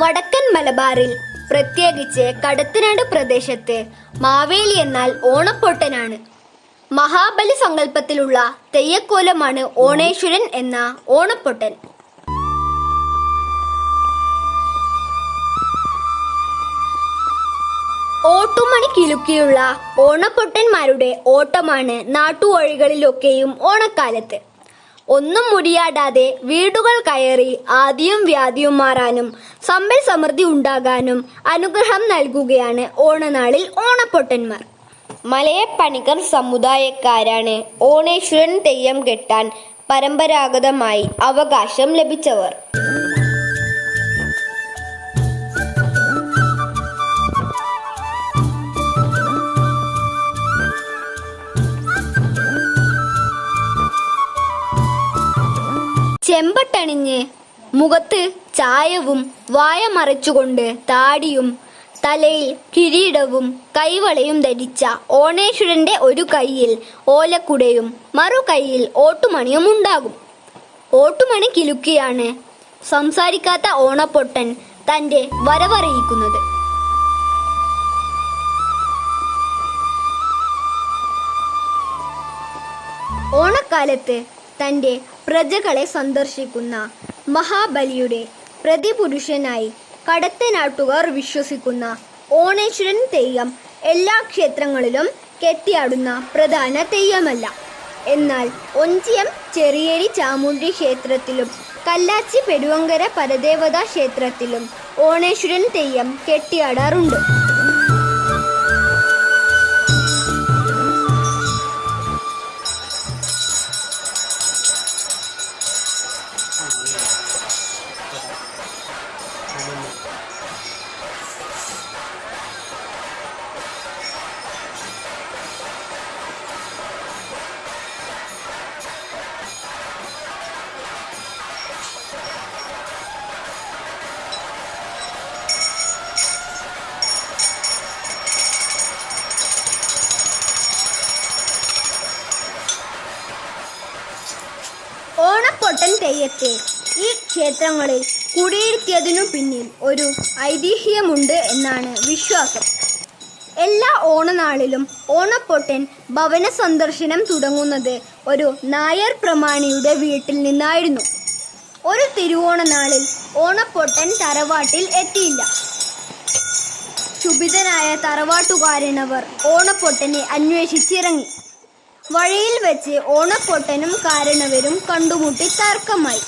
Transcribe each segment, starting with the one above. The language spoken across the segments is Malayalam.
വടക്കൻ മലബാറിൽ പ്രത്യേകിച്ച് കടത്തനാട് പ്രദേശത്ത് മാവേലി എന്നാൽ ഓണപ്പൊട്ടനാണ്. മഹാബലി സങ്കല്പത്തിലുള്ള തെയ്യക്കോലമാണ് ഓണേശ്വരൻ എന്ന ഓണപ്പൊട്ടൻ. ഓട്ടുമണി കിലുക്കിയുള്ള ഓണപ്പൊട്ടന്മാരുടെ ഓട്ടമാണ് നാട്ടുവഴികളിലൊക്കെയും ഓണക്കാലത്ത്. ഒന്നും മുടിയാടാതെ വീടുകൾ കയറി ആദ്യം വ്യാധിയും മാറാനും സമ്പൽ സമൃദ്ധി ഉണ്ടാകാനും അനുഗ്രഹം നൽകുകയാണ് ഓണനാളിൽ ഓണപ്പൊട്ടന്മാർ. മലയപ്പണിക്കർ സമുദായക്കാരാണ്. ഓണേശ്വരൻ തെയ്യം കെട്ടാൻ പരമ്പരാഗതമായി അവകാശം ലഭിച്ചവർ. ചെമ്പട്ടണിഞ്ഞ് മുഖത്ത് ചായവും വായ മറച്ചുകൊണ്ട് താടിയും തലയിൽ കിരീടവും കൈവളയും ധരിച്ച ഓണേശ്വരന്റെ ഒരു കൈയിൽ ഓലക്കുടയും മറു കൈയിൽ ഓട്ടുമണിയും ഉണ്ടാകും. ഓട്ടുമണി കിലുക്കിയാണ് സംസാരിക്കാത്ത ഓണപ്പൊട്ടൻ തന്റെ വരവറിയിക്കുന്നത്. ഓണക്കാലത്ത് തന്റെ പ്രജകളെ സന്ദർശിക്കുന്ന മഹാബലിയുടെ പ്രതിപുരുഷനായി കടത്തനാട്ടുകാർ വിശ്വസിക്കുന്ന ഓണേശ്വരൻ തെയ്യം എല്ലാ ക്ഷേത്രങ്ങളിലും കെട്ടിയാടുന്ന പ്രധാന തെയ്യമല്ല. എന്നാൽ ഒഞ്ചിയം ചെറിയേരി ചാമുണ്ടി ക്ഷേത്രത്തിലും കല്ലാച്ചി പെരുവങ്കര പരദേവതാ ക്ഷേത്രത്തിലും ഓണേശ്വരൻ തെയ്യം കെട്ടിയാടാറുണ്ട്. ഓണപ്പൊട്ടൻ ഈ ക്ഷേത്രങ്ങളിൽ കുടിയിരുത്തിയതിനു പിന്നിൽ ഒരു ഐതിഹ്യമുണ്ട് എന്നാണ് വിശ്വാസം. എല്ലാ ഓണനാളിലും ഓണപ്പൊട്ടൻ ഭവന സന്ദർശനം തുടങ്ങുന്നത് ഒരു നായർ പ്രമാണിയുടെ വീട്ടിൽ നിന്നായിരുന്നു. ഒരു തിരുവോണനാളിൽ ഓണപ്പൊട്ടൻ തറവാട്ടിൽ എത്തിയില്ല. ക്ഷുഭിതനായ തറവാട്ടുകാരനവർ ഓണപ്പൊട്ടനെ അന്വേഷിച്ചിറങ്ങി. വഴിയിൽ വെച്ച് ഓണപ്പൊട്ടനും കാരണവരും കണ്ടുമുട്ടി തർക്കമായി.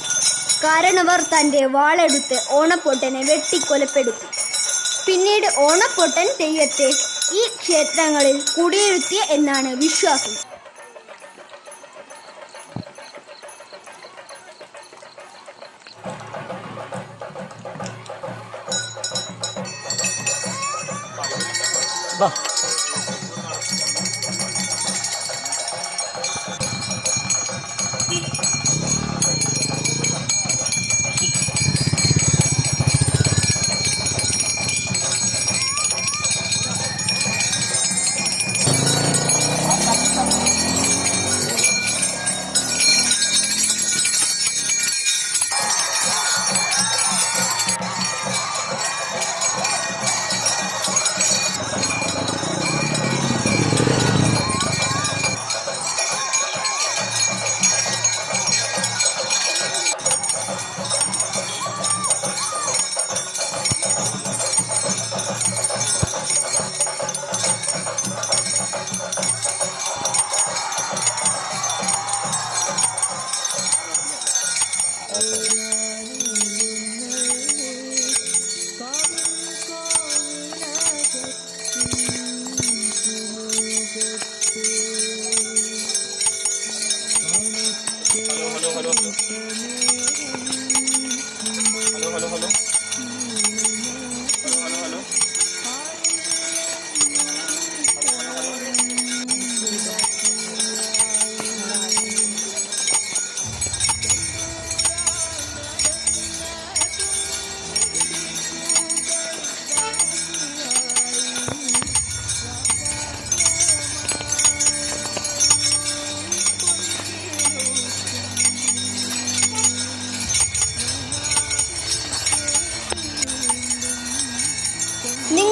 കാരണവർ തന്റെ വാളെടുത്ത് ഓണപ്പൊട്ടനെ വെട്ടിക്കൊലപ്പെടുത്തി. പിന്നീട് ഓണപ്പൊട്ടൻ തെയ്യത്തെ ഈ ക്ഷേത്രങ്ങളിൽ കുടിയിരുത്തിയ എന്നാണ് വിശ്വാസം. Bye.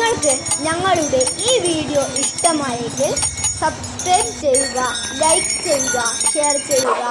നിങ്ങൾക്ക് ഞങ്ങളുടെ ഈ വീഡിയോ ഇഷ്ടമായെങ്കിൽ സബ്സ്ക്രൈബ് ചെയ്യുക ലൈക്ക് ചെയ്യുക ഷെയർ ചെയ്യുക.